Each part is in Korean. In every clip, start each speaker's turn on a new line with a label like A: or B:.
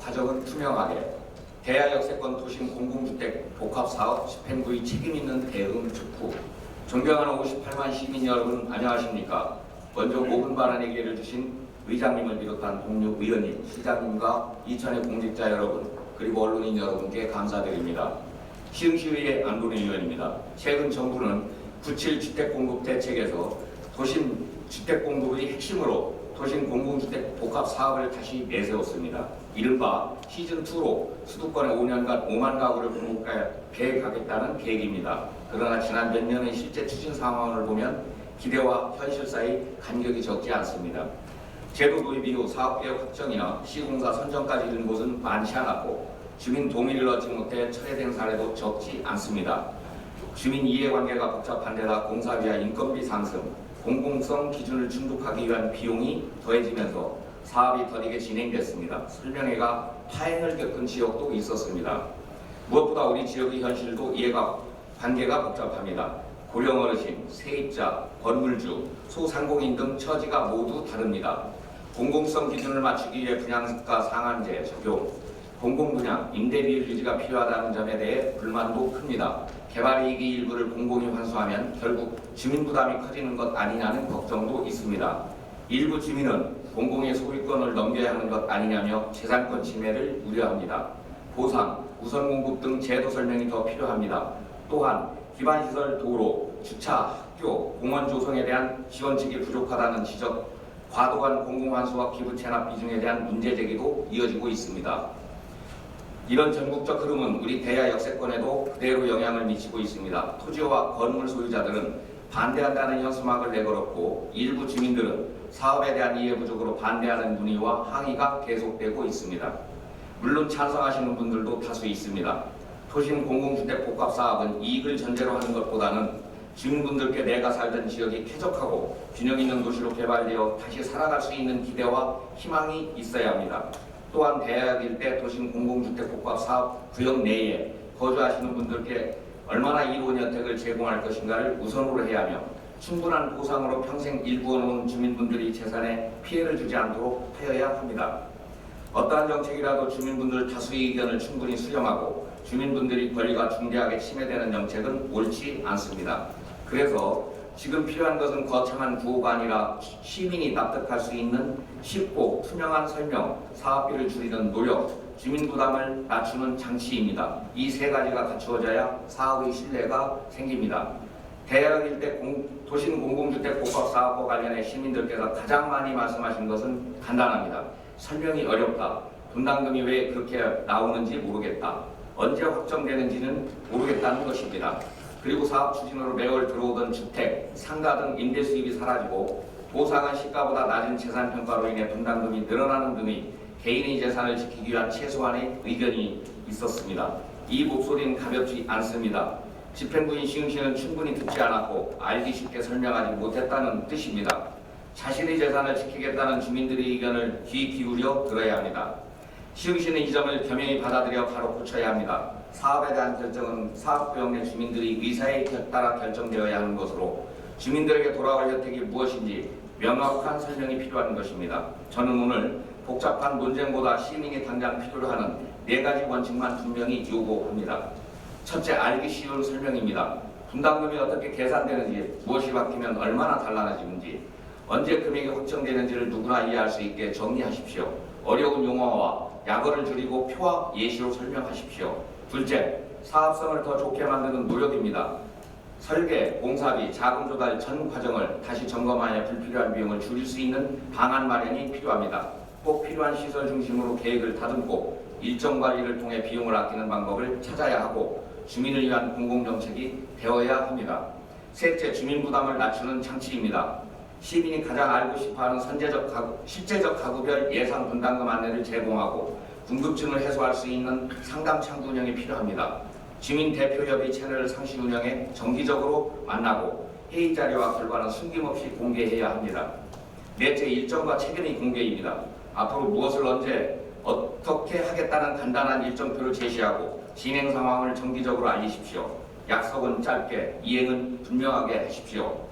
A: 과정은 투명하게 대하역세권 도심 공공주택 복합사업 집행부의 책임 있는 대응 특후 존경하는 58만 시민 여러분 안녕하십니까 먼저 5분 발언의 기회를 주신 의장님을 비롯한 동료 의원님, 시장님과 이천의 공직자 여러분 그리고 언론인 여러분께 감사드립니다. 시흥시의회 안근혜 의원입니다. 최근 정부는 97 주택공급 대책에서 도심 주택공급의 핵심으로 도심 공공주택 복합 사업을 다시 내세웠습니다. 이른바 시즌2로 수도권에 5년간 5만 가구를 공급할 계획하겠다는 계획입니다. 그러나 지난 몇 년의 실제 추진 상황을 보면 기대와 현실 사이 간격이 적지 않습니다. 제도 도입 이후 사업계획 확정이나 시공사 선정까지 이른 곳은 많지 않았고 주민 동의를 얻지 못해 철회된 사례도 적지 않습니다. 주민 이해관계가 복잡한 데다 공사비와 인건비 상승, 공공성 기준을 충족하기 위한 비용이 더해지면서 사업이 더디게 진행됐습니다. 설명회가 파행을 겪은 지역도 있었습니다. 무엇보다 우리 지역의 현실도 이해가 관계가 복잡합니다. 고령 어르신, 세입자, 건물주, 소상공인 등 처지가 모두 다릅니다. 공공성 기준을 맞추기 위해 분양가 상한제 적용, 공공분양, 임대비율 유지가 필요하다는 점에 대해 불만도 큽니다. 개발 이익의 일부를 공공이 환수하면 결국 주민 부담이 커지는 것 아니냐는 걱정도 있습니다. 일부 주민은 공공의 소유권을 넘겨야 하는 것 아니냐며 재산권 침해를 우려합니다. 보상, 우선 공급 등 제도 설명이 더 필요합니다. 또한 기반시설 도로, 주차, 학교, 공원 조성에 대한 지원책이 부족하다는 지적, 과도한 공공환수와 기부 체납 비중에 대한 문제 제기도 이어지고 있습니다. 이런 전국적 흐름은 우리 대야 역세권에도 그대로 영향을 미치고 있습니다. 토지와 건물 소유자들은 반대한다는 현수막을 내걸었고 일부 주민들은 사업에 대한 이해 부족으로 반대하는 문의와 항의가 계속되고 있습니다. 물론 찬성하시는 분들도 다수 있습니다. 도심 공공주택 복합 사업은 이익을 전제로 하는 것보다는 주민분들께 내가 살던 지역이 쾌적하고 균형 있는 도시로 개발되어 다시 살아갈 수 있는 기대와 희망이 있어야 합니다. 또한 대학 일대 도심 공공주택 복합 사업 구역 내에 거주하시는 분들께 얼마나 이로운 혜택을 제공할 것인가를 우선으로 해야 하며 충분한 보상으로 평생 일구어 놓은 주민분들이 재산에 피해를 주지 않도록 하여야 합니다. 어떠한 정책이라도 주민분들 다수의 의견을 충분히 수렴하고 주민분들이 권리가 중대하게 침해되는 정책은 옳지 않습니다. 그래서 지금 필요한 것은 거창한 구호가 아니라 시민이 납득할 수 있는 쉽고 투명한 설명, 사업비를 줄이는 노력, 주민 부담을 낮추는 장치입니다. 이 세 가지가 갖추어져야 사업의 신뢰가 생깁니다. 대학 일대 공- 도심 공공주택 복합 사업과 관련해 시민들께서 가장 많이 말씀하신 것은 간단합니다. 설명이 어렵다. 분담금이 왜 그렇게 나오는지 모르겠다. 언제 확정되는지는 모르겠다는 것입니다. 그리고 사업 추진으로 매월 들어오던 주택, 상가 등 임대 수입이 사라지고 보상은 시가보다 낮은 재산 평가로 인해 분담금이 늘어나는 등의 개인의 재산을 지키기 위한 최소한의 의견이 있었습니다. 이 목소리는 가볍지 않습니다. 집행부인 시흥시는 충분히 듣지 않았고 알기 쉽게 설명하지 못했다는 뜻입니다. 자신의 재산을 지키겠다는 주민들의 의견을 귀 기울여 들어야 합니다. 시흥시는 이 점을 겸허히 받아들여 바로 고쳐야 합니다. 사업에 대한 결정은 사업구역 내 주민들의 의사에 따라 결정되어야 하는 것으로 주민들에게 돌아올 혜택이 무엇인지 명확한 설명이 필요한 것입니다. 저는 오늘 복잡한 논쟁보다 시민이 당장 필요로 하는 네 가지 원칙만 분명히 요구합니다. 첫째, 알기 쉬운 설명입니다. 분담금이 어떻게 계산되는지, 무엇이 바뀌면 얼마나 달라지는지, 언제 금액이 확정되는지를 누구나 이해할 수 있게 정리하십시오. 어려운 용어와 약어를 줄이고 표와 예시로 설명하십시오. 둘째, 사업성을 더 좋게 만드는 노력입니다. 설계, 공사비, 자금 조달 전 과정을 다시 점검하여 불필요한 비용을 줄일 수 있는 방안 마련이 필요합니다. 꼭 필요한 시설 중심으로 계획을 다듬고 일정 관리를 통해 비용을 아끼는 방법을 찾아야 하고 주민을 위한 공공정책이 되어야 합니다. 셋째, 주민 부담을 낮추는 장치입니다. 시민이 가장 알고 싶어하는 선제적 가구, 실제적 가구별 예상 분담금 안내를 제공하고 궁금증을 해소할 수 있는 상담 창구 운영이 필요합니다. 주민 대표협의 채널을 상시 운영해 정기적으로 만나고 회의 자료와 결과는 숨김없이 공개해야 합니다. 넷째, 일정과 책임의 공개입니다. 앞으로 무엇을 언제 어떻게 하겠다는 간단한 일정표를 제시하고 진행 상황을 정기적으로 알리십시오. 약속은 짧게, 이행은 분명하게 하십시오.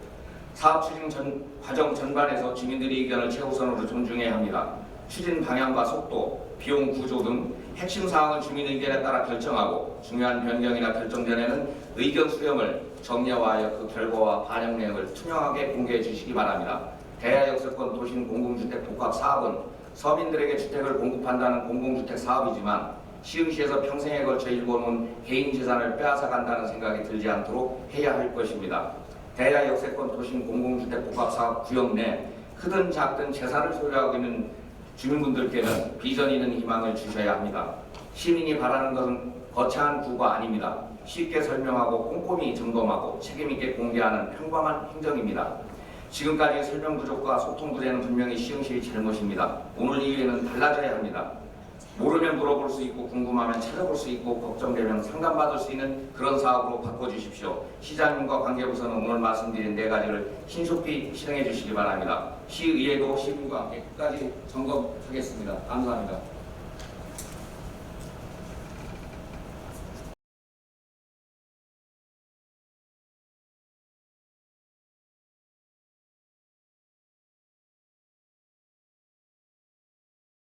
A: 사업 추진 전, 과정 전반에서 주민들의 의견을 최우선으로 존중해야 합니다. 추진 방향과 속도, 비용 구조 등 핵심 사항은 주민 의견에 따라 결정하고 중요한 변경이나 결정 전에는 의견 수렴을 정례화하여 그 결과와 반영 내역을 투명하게 공개해 주시기 바랍니다. 대하 역세권 도심 공공주택 복합 사업은 서민들에게 주택을 공급한다는 공공주택 사업이지만 시흥시에서 평생에 걸쳐 일궈놓은 개인 재산을 빼앗아 간다는 생각이 들지 않도록 해야 할 것입니다. 대하 역세권 도심 공공주택 복합 사업 구역 내 크든 작든 재산을 소유하고 있는 주민분들께는 비전 있는 희망을 주셔야 합니다. 시민이 바라는 것은 거창한 구가 아닙니다. 쉽게 설명하고 꼼꼼히 점검하고 책임 있게 공개하는 평범한 행정입니다. 지금까지 설명 부족과 소통 부재는 분명히 시흥시의 잘못입니다. 오늘 이후에는 달라져야 합니다. 모르면 물어볼 수 있고 궁금하면 찾아볼 수 있고 걱정되면 상담받을 수 있는 그런 사업으로 바꿔주십시오. 시장님과 관계부서는 오늘 말씀드린 네 가지를 신속히 실행해 주시기 바랍니다. 시의회도 시민과 함께 끝까지 점검하겠습니다. 감사합니다.